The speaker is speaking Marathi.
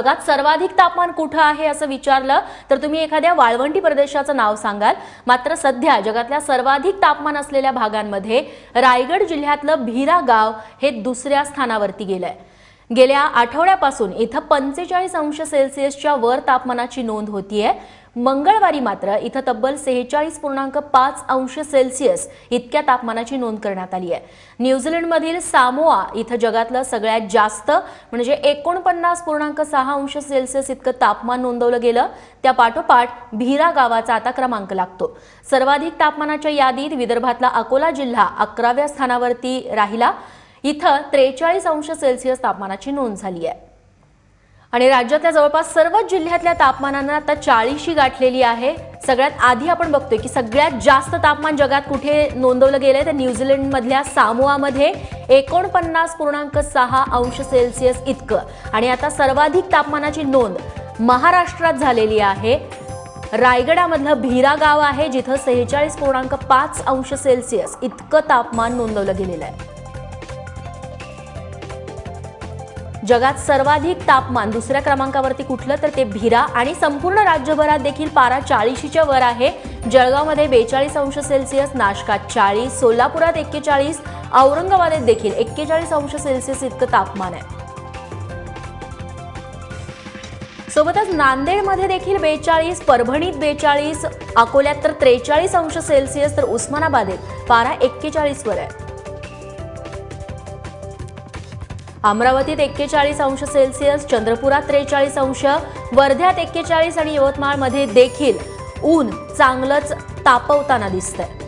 जगात सर्वाधिक तापमान कुठं आहे असं विचारलं तर तुम्ही एखाद्या वाळवंटी प्रदेशाचं नाव सांगाल. मात्र सध्या जगातल्या सर्वाधिक तापमान असलेल्या भागांमध्ये रायगड जिल्ह्यातलं भिरा गाव हे दुसऱ्या स्थानावरती गेलंय. गेल्या आठवड्यापासून इथं पंचेचाळीस अंश सेल्सिअसच्या वर तापमानाची नोंद होतीये. मंगळवारी मात्र इथं तब्बल सेहेचाळीस पूर्णांक पाच अंश सेल्सिअस इतक्या तापमानाची नोंद करण्यात आली आहे न्यूझीलंडमधील सामोआ इथं जगातलं सगळ्यात जास्त म्हणजे एकोणपन्नास पूर्णांक सहा अंश सेल्सिअस इतकं तापमान नोंदवलं गेलं. त्या पाठोपाठ गावाचा आता क्रमांक लागतो. सर्वाधिक तापमानाच्या यादीत विदर्भातला अकोला जिल्हा अकराव्या स्थानावरती राहिला. इथं त्रेचाळीस अंश सेल्सिअस तापमानाची नोंद झाली आहे. आणि राज्यातल्या जवळपास सर्वच जिल्ह्यातल्या तापमानानं आता चाळीशी गाठलेली आहे. सगळ्यात आधी आपण बघतोय की सगळ्यात जास्त तापमान जगात कुठे नोंदवलं गेलंय तर न्यूझीलंडमधल्या सामोआमध्ये एकोणपन्नास पूर्णांक सहा अंश सेल्सिअस इतकं. आणि आता सर्वाधिक तापमानाची नोंद महाराष्ट्रात झालेली आहे. रायगडामधलं भिरा गाव आहे जिथं सेहेचाळीस पूर्णांक पाच अंश सेल्सिअस इतकं तापमान नोंदवलं गेलेलं आहे. जगात सर्वाधिक तापमान दुसऱ्या क्रमांकावरती कुठलं तर ते भिरा आणि संपूर्ण राज्यभरात देखील पारा चाळीशीच्या वर आहे. जळगावमध्ये बेचाळीस अंश सेल्सिअस नाशकात चाळीस सोलापुरात एक्केचाळीस औरंगाबादेत देखील एक्केचाळीस अंश सेल्सिअस इतकं तापमान आहे. सोबतच नांदेडमध्ये देखील बेचाळीस परभणीत बेचाळीस अकोल्यात तर त्रेचाळीस अंश सेल्सिअस तर उस्मानाबादेत पारा एक्केचाळीस वर आहे. अमरावतीत एक्केचाळीस अंश सेल्सिअस चंद्रपुरात त्रेचाळीस अंश वर्ध्यात एक्केचाळीस आणि यवतमाळमध्ये देखील ऊन चांगलंच तापवताना दिसतंय.